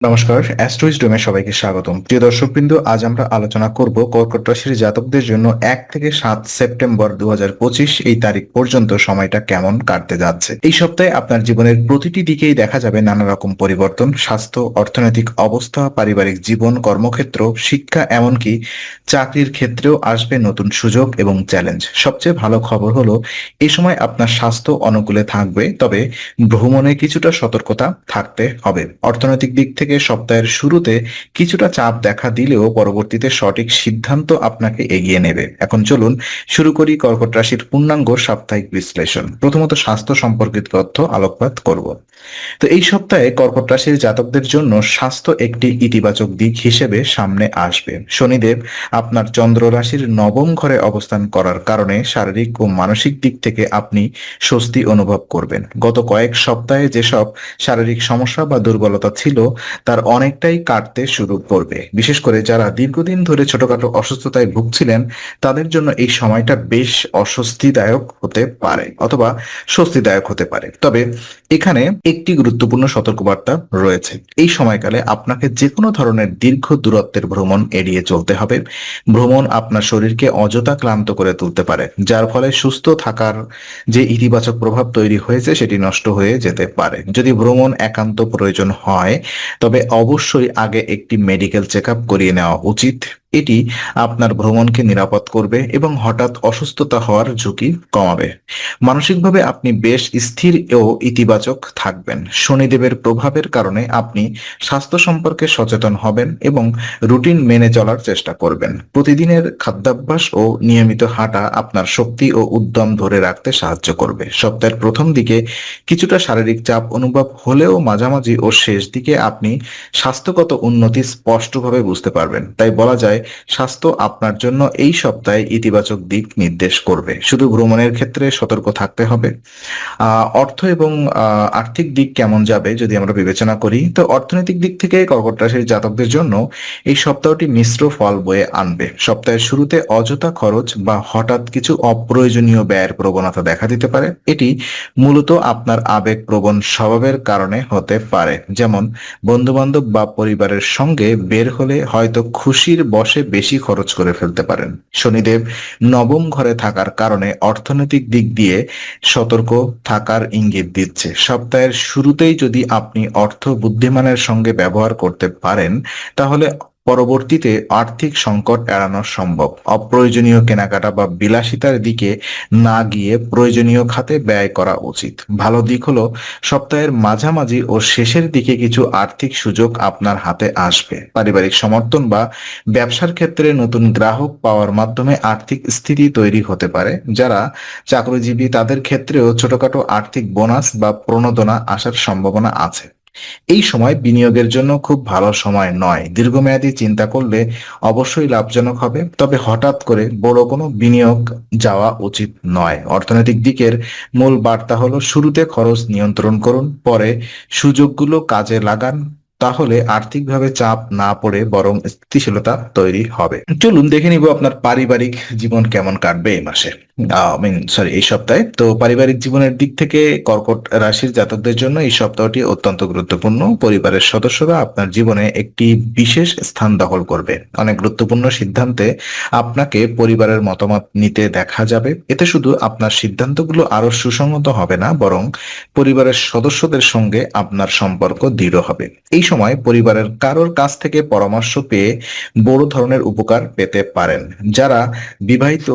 নমস্কার অ্যাস্ট্রোইজডমে সবাইকে স্বাগতম। প্রিয় দর্শকবৃন্দ, আজ আমরা আলোচনা করব কর্কট রাশির জাতকদের জন্য এক থেকে সাত সেপ্টেম্বর দু হাজার পঁচিশ এই তারিখ পর্যন্ত সময়টা কেমন কাটতে যাচ্ছে। এই সপ্তাহে আপনার জীবনের প্রতিটি দিকেই দেখা যাবে নানা রকম পরিবর্তন, স্বাস্থ্য, অর্থনৈতিক অবস্থা, পারিবারিক জীবন, কর্মক্ষেত্র, শিক্ষা, এমনকি চাকরির ক্ষেত্রেও আসবে নতুন সুযোগ এবং চ্যালেঞ্জ। সবচেয়ে ভালো খবর হলো, এ সময় আপনার স্বাস্থ্য অনুকূলে থাকবে, তবে ভ্রমণে কিছুটা সতর্কতা থাকতে হবে। অর্থনৈতিক দিক থেকে সপ্তাহের শুরুতে কিছুটা চাপ দেখা দিলেও পরবর্তীতে সঠিক সিদ্ধান্ত আপনাকে এগিয়ে নেবে। এখন চলুন শুরু করি কর্কট রাশির পূর্ণাঙ্গ সাপ্তাহিক বিশ্লেষণ। প্রথমত স্বাস্থ্য সম্পর্কিত তথ্য আলোকপাত করব। তো এই সপ্তাহে কর্কট রাশির জাতকদের জন্য স্বাস্থ্য একটি ইতিবাচক দিক হিসেবে সামনে আসবে। শনিদেব আপনার চন্দ্র রাশির নবম ঘরে অবস্থান করার কারণে শারীরিক ও মানসিক দিক থেকে আপনি স্বস্তি অনুভব করবেন। গত কয়েক সপ্তাহে যেসব শারীরিক সমস্যা বা দুর্বলতা ছিল তার অনেকটাই কাটতে শুরু করবে। বিশেষ করে যারা দীর্ঘদিন ধরে ছোটখাটো অসুস্থতায় ভুগছিলেন, তাদের জন্য এই সময়টা বেশ অস্বস্তিদায়ক হতে পারে অথবা স্বস্তিদায়ক হতে পারে। তবে এখানে একটি গুরুত্বপূর্ণ সতর্কবার্তা রয়েছে। এই সময়কালে আপনাকে যে কোনো ধরনের দীর্ঘ দূরত্বের ভ্রমণ এড়িয়ে চলতে হবে। ভ্রমণ আপনার শরীরকে অযথা ক্লান্ত করে তুলতে পারে, যার ফলে সুস্থ থাকার যে ইতিবাচক প্রভাব তৈরি হয়েছে সেটি নষ্ট হয়ে যেতে পারে। যদি ভ্রমণ একান্ত প্রয়োজন হয়, তবে অবশ্যই আগে একটি মেডিকেল চেক করিয়ে নেওয়া উচিত। এটি আপনার ভ্রমণকে নিরাপদ করবে এবং হঠাৎ অসুস্থতা হওয়ার ঝুঁকি কমাবে। মানসিকভাবে আপনি বেশ স্থির ও ইতিবাচক থাকবেন। শনিদেবের প্রভাবের কারণে আপনি স্বাস্থ্য সম্পর্কে সচেতন হবেন এবং রুটিন মেনে চলার চেষ্টা করবেন। প্রতিদিনের খাদ্যাভ্যাস ও নিয়মিত হাঁটা আপনার শক্তি ও উদ্যম ধরে রাখতে সাহায্য করবে। সপ্তাহের প্রথম দিকে কিছুটা শারীরিক চাপ অনুভব হলেও মাঝামাঝি ও শেষ দিকে আপনি স্বাস্থ্যগত উন্নতি স্পষ্টভাবে বুঝতে পারবেন। তাই বলা যায় স্বাস্থ্য আপনার জন্য এই সপ্তাহে ইতিবাচক দিক নির্দেশ করবে। শুধু ভ্রমণের ক্ষেত্রে সতর্ক থাকতে হবে। অর্থ এবং আর্থিক দিক কেমন যাবে যদি আমরা বিবেচনা করি, তো অর্থনৈতিক দিক থেকে কর্কট রাশির জাতকদের জন্য এই সপ্তাহটি মিশ্র ফল বয়ে আনবে। সপ্তাহের শুরুতে অযথা খরচ বা হঠাৎ কিছু অপ্রয়োজনীয় ব্যয়ের প্রবণতা দেখা দিতে পারে। এটি মূলত আপনার আবেগ প্রবণ স্বভাবের কারণে হতে পারে। যেমন বন্ধু বান্ধব বা পরিবারের সঙ্গে বের হলে হয়তো খুশির বস বসে বেশি খরচ করে ফেলতে পারেন। শনিদেব নবম ঘরে থাকার কারণে অর্থনৈতিক দিক দিয়ে সতর্ক থাকার ইঙ্গিত দিচ্ছে। সপ্তাহের শুরুতেই যদি আপনি অর্থ বুদ্ধিমানের সঙ্গে ব্যবহার করতে পারেন, তাহলে পরবর্তীতে আর্থিক সংকট এড়ানো সম্ভব। অপ্রয়োজনীয় কেনাকাটা বা বিলাসিতার দিকে না গিয়ে প্রয়োজনীয় খাতে ব্যয় করা উচিত। ভালো দিক হলো, সপ্তাহের মাঝামাঝি ও শেষের দিকে কিছু আর্থিক সুযোগ আপনার হাতে আসবে। পারিবারিক সমর্থন বা ব্যবসার ক্ষেত্রে নতুন গ্রাহক পাওয়ার মাধ্যমে আর্থিক স্থিতি তৈরি হতে পারে, যারা চাকরিজীবী তাদের ক্ষেত্রেও ছোটখাটো আর্থিক বোনাস বা প্রণোদনা আসার সম্ভাবনা আছে। এই সময় বিনিয়োগের জন্য খুব ভালো সময় নয়। দীর্ঘমেয়াদী চিন্তা করলে অবশ্যই লাভজনক হবে। তবে হঠাৎ করে বড় কোনো বিনিয়োগ যাওয়া উচিত নয়। অর্থনৈতিক দিকের মূল বার্তা হলো শুরুতে খরচ নিয়ন্ত্রণ করুন, পরে সুযোগগুলো কাজে লাগান, তাহলে আর্থিকভাবে চাপ না পড়ে বরং স্থিতিশীলতা তৈরি হবে। চলুন দেখে নিব আপনার পারিবারিক জীবন কেমন কাটবে এই মাসে। মিন সরি এই সপ্তাহে। তো পারিবারিক জীবনের দিক থেকে কর্কট রাশির জাতকদের জন্য এই সপ্তাহটি অত্যন্ত গুরুত্বপূর্ণ। পরিবারের সদস্যরা আপনার জীবনে একটি বিশেষ স্থান দখল করবে। অনেক গুরুত্বপূর্ণ সিদ্ধান্তে আপনাকে পরিবারের মতামত নিতে দেখা যাবে। এতে শুধু আপনার সিদ্ধান্তগুলো আরও সুসংহত হবে না, বরং পরিবারের সদস্যদের সঙ্গে আপনার সম্পর্ক দৃঢ় হবে। এই সময় পরিবারের কারোর কাছ থেকে পরামর্শ পেয়ে বড় ধরনের উপকার পেতে পারেন। যারা বিবাহিত,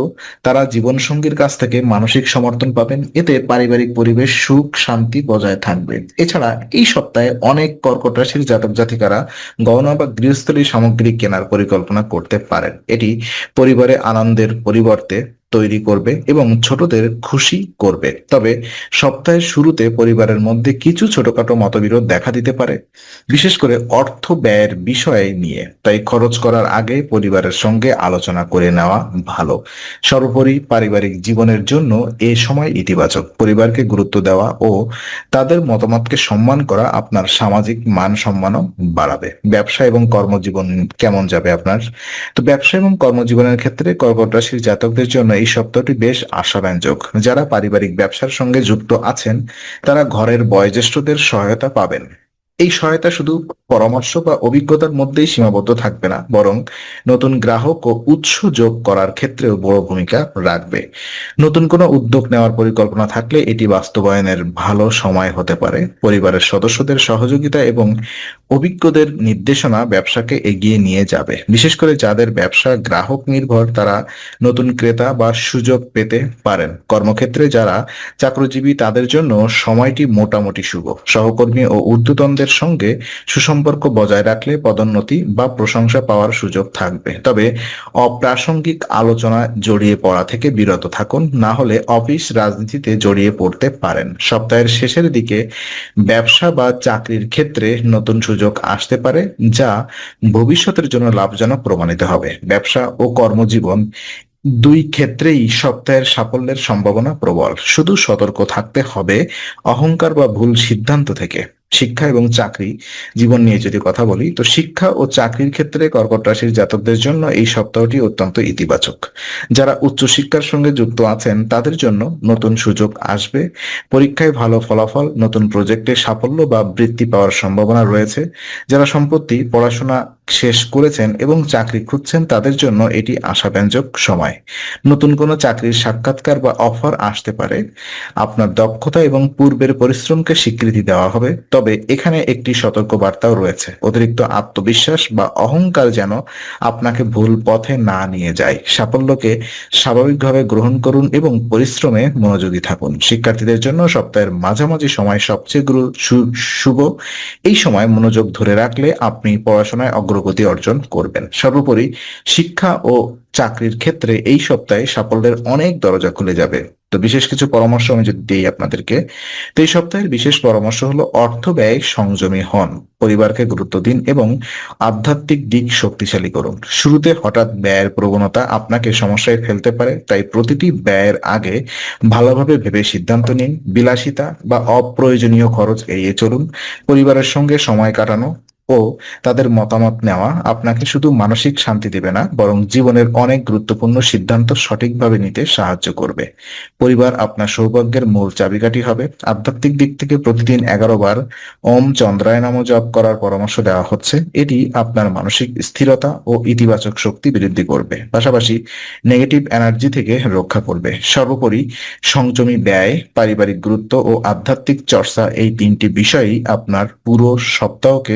তারা জীবন সঙ্গীর কাছ থেকে মানসিক সমর্থন পাবেন। এতে পারিবারিক পরিবেশ, সুখ, শান্তি বজায় থাকবে। এছাড়া এই সপ্তাহে অনেক কর্কট রাশির জাতক জাতিকারা গহনা বা গৃহস্থলী সামগ্রী কেনার পরিকল্পনা করতে পারেন। এটি পরিবারে আনন্দের পরিবর্তে তৈরি করবে এবং ছোটদের খুশি করবে। তবে সপ্তাহের শুরুতে পরিবারের মধ্যে কিছু ছোটখাটো মতবিরোধ দেখা দিতে পারে, বিশেষ করে অর্থ ব্যয়ের বিষয়ে নিয়ে। তাই খরচ করার আগে পরিবারের সঙ্গে আলোচনা করে নেওয়া ভালো। সর্বোপরি পারিবারিক জীবনের জন্য এ সময় ইতিবাচক। পরিবারকে গুরুত্ব দেওয়া ও তাদের মতামতকে সম্মান করা আপনার সামাজিক মান সম্মানও বাড়াবে। ব্যবসা এবং কর্মজীবন কেমন যাবে আপনার? তো ব্যবসা এবং কর্মজীবনের ক্ষেত্রে কর্কট রাশির জাতকদের জন্য সপ্তাহটি বেশ আশাব্যঞ্জক। যারা পারিবারিক ব্যবসার সঙ্গে যুক্ত আছেন তারা ঘরের বয়োজ্যেষ্ঠদের সহায়তা পাবেন। এই সহায়তা শুধু পরামর্শ বা অভিজ্ঞতার মধ্যেই সীমাবদ্ধ থাকবে না, বরং নতুন গ্রাহক ও উৎস যোগ করার ক্ষেত্রেও বড় ভূমিকা রাখবে। নতুন কোনো উদ্যোগ নেওয়ার পরিকল্পনা থাকলে এটি বাস্তবায়নের ভালো সময় হতে পারে। পরিবারের সদস্যদের সহযোগিতা এবং অভিজ্ঞদের নির্দেশনা ব্যবসাকে এগিয়ে নিয়ে যাবে। বিশেষ করে যাদের ব্যবসা গ্রাহক নির্ভর, তারা নতুন ক্রেতা বা সুযোগ পেতে পারেন। কর্মক্ষেত্রে যারা চাকরিজীবী, তাদের জন্য সময়টি মোটামুটি শুভ। সহকর্মী ও ঊর্ধ্বতনদের সঙ্গে সুসম্পর্ক বজায় রাখলে পদোন্নতি বা প্রশংসা পাওয়ার সুযোগ থাকবে। তবে অপ্রাসঙ্গিক আলোচনা জড়িয়ে পড়া থেকে বিরত থাকুন, না হলে অফিস রাজনীতিতে জড়িয়ে পড়তে পারেন। সপ্তাহের শেষের দিকে ব্যবসা বা চাকরির ক্ষেত্রে নতুন সুযোগ আসতে পারে, যা ভবিষ্যতের জন্য লাভজনক প্রমাণিত হবে। ব্যবসা ও কর্মজীবন দুই ক্ষেত্রেই সপ্তাহের সাফল্যের সম্ভাবনা প্রবল। শুধু সতর্ক থাকতে হবে, অহংকার বা ভুল সিদ্ধান্ত থেকে। শিক্ষা এবং চাকরি জীবন নিয়ে যদি কথা বলি, তো শিক্ষা ও চাকরির ক্ষেত্রে কর্কট রাশির জাতকদের জন্য এই সপ্তাহটি অত্যন্ত ইতিবাচক। যারা উচ্চশিক্ষার সঙ্গে যুক্ত আছেন, তাদের জন্য নতুন সুযোগ আসবে। পরীক্ষায় ভালো ফলাফল, নতুন প্রজেক্টে সাফল্য বা বৃত্তি পাওয়ার সম্ভাবনা রয়েছে। যারা সম্প্রতি পড়াশোনা শেষ করেছেন এবং চাকরি খুঁজছেন, তাদের জন্য এটি আশাব্যঞ্জক সময়। নতুন কোনো চাকরির সাক্ষাৎকার বা অফার আসতে পারে। আপনার দক্ষতা এবং পূর্বের পরিশ্রমকে স্বীকৃতি দেওয়া হবে। তবে এখানে একটি সতর্ক বার্তাও রয়েছে। অতিরিক্ত আত্মবিশ্বাস বা অহংকার যেন আপনাকে ভুল পথে না নিয়ে যায়। সাফল্যকে স্বাভাবিকভাবে গ্রহণ করুন এবং পরিশ্রমে মনোযোগী থাকুন। শিক্ষার্থীদের জন্য সপ্তাহের মাঝামাঝি সময় সবচেয়ে গুরু- শুভ। এই সময় মনোযোগ ধরে রাখলে আপনি পড়াশোনায় অগ্রগতি অর্জন করবেন। সর্বোপরি শিক্ষা ও চাকরির ক্ষেত্রে এই সপ্তাহে সাফল্যের অনেক দরজা খুলে যাবে। তো বিশেষ কিছু পরামর্শ আমি যদি দিই আপনাদেরকে, তো এই সপ্তাহের বিশেষ পরামর্শ হলো অর্থ ব্যয় সংযমী হন, পরিবারকে গুরুত্ব দিন এবং আধ্যাত্মিক দিক শক্তিশালী করুন। শুরুতে হঠাৎ ব্যয়ের প্রবণতা আপনাকে সমস্যায় ফেলতে পারে, তাই প্রতিটি ব্যয়ের আগে ভালোভাবে ভেবে সিদ্ধান্ত নিন। বিলাসিতা বা অপ্রয়োজনীয় খরচ এড়িয়ে চলুন। পরিবারের সঙ্গে সময় কাটানো ও তাদের মতামত নেওয়া আপনাকে শুধু মানসিক শান্তি দেবে না, বরং জীবনের অনেক গুরুত্বপূর্ণ সিদ্ধান্ত সঠিকভাবে নিতে সাহায্য করবে। পরিবার আপনার সৌভাগ্যের মূল চাবিকাঠি হবে। আধ্যাত্মিক দিক থেকে প্রতিদিন এগারো বার ওম চন্দ্রায় নাম জপ করার পরামর্শ দেওয়া হচ্ছে। এটি আপনার মানসিক স্থিরতা ও ইতিবাচক শক্তি বৃদ্ধি করবে। পাশাপাশি নেগেটিভ এনার্জি থেকে রক্ষা করবে। সর্বোপরি সংযমী ব্যয়, পারিবারিক গুরুত্ব ও আধ্যাত্মিক চর্চা এই তিনটি বিষয়ই আপনার পুরো সপ্তাহকে